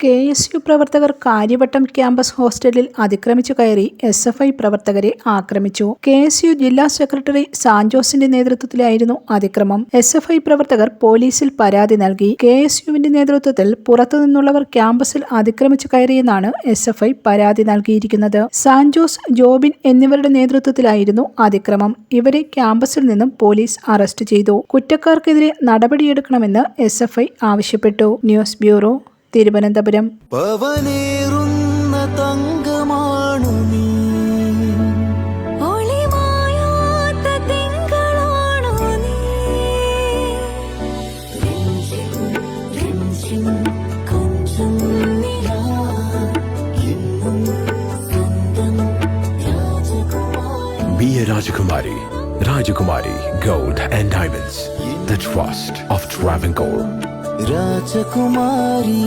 K S U പ്രവർത്തകർ Karyavattom campus ഹോസ്റ്റലിൽ അതിക്രമിച്ചു കയറി എസ് എഫ് ഐ പ്രവർത്തകരെ ആക്രമിച്ചു. കെ എസ് യു ജില്ലാ സെക്രട്ടറി സാൻജോസിന്റെ നേതൃത്വത്തിലായിരുന്നു അതിക്രമം. എസ് എഫ് ഐ പ്രവർത്തകർ പോലീസിൽ പരാതി നൽകി. കെ എസ് യുവിന്റെ നേതൃത്വത്തിൽ പുറത്തുനിന്നുള്ളവർ ക്യാമ്പസിൽ അതിക്രമിച്ചു കയറിയെന്നാണ് എസ് എഫ് ഐ പരാതി നൽകിയിരിക്കുന്നത്. സാൻജോസ് ജോബിൻ എന്നിവരുടെ നേതൃത്വത്തിലായിരുന്നു അതിക്രമം. ഇവരെ ക്യാമ്പസിൽ നിന്നും പോലീസ് അറസ്റ്റ് ചെയ്തു. കുറ്റക്കാർക്കെതിരെ നടപടിയെടുക്കണമെന്ന് എസ് എഫ് ഐ ആവശ്യപ്പെട്ടു. ന്യൂസ് ബ്യൂറോ തിരുവനന്തപുരം പവനേറുന്ന തങ്കമാണു സ്വന്തം രാജകുമാരി gold and Rajakumari. Rajakumari Gold and Diamonds. Rajkumari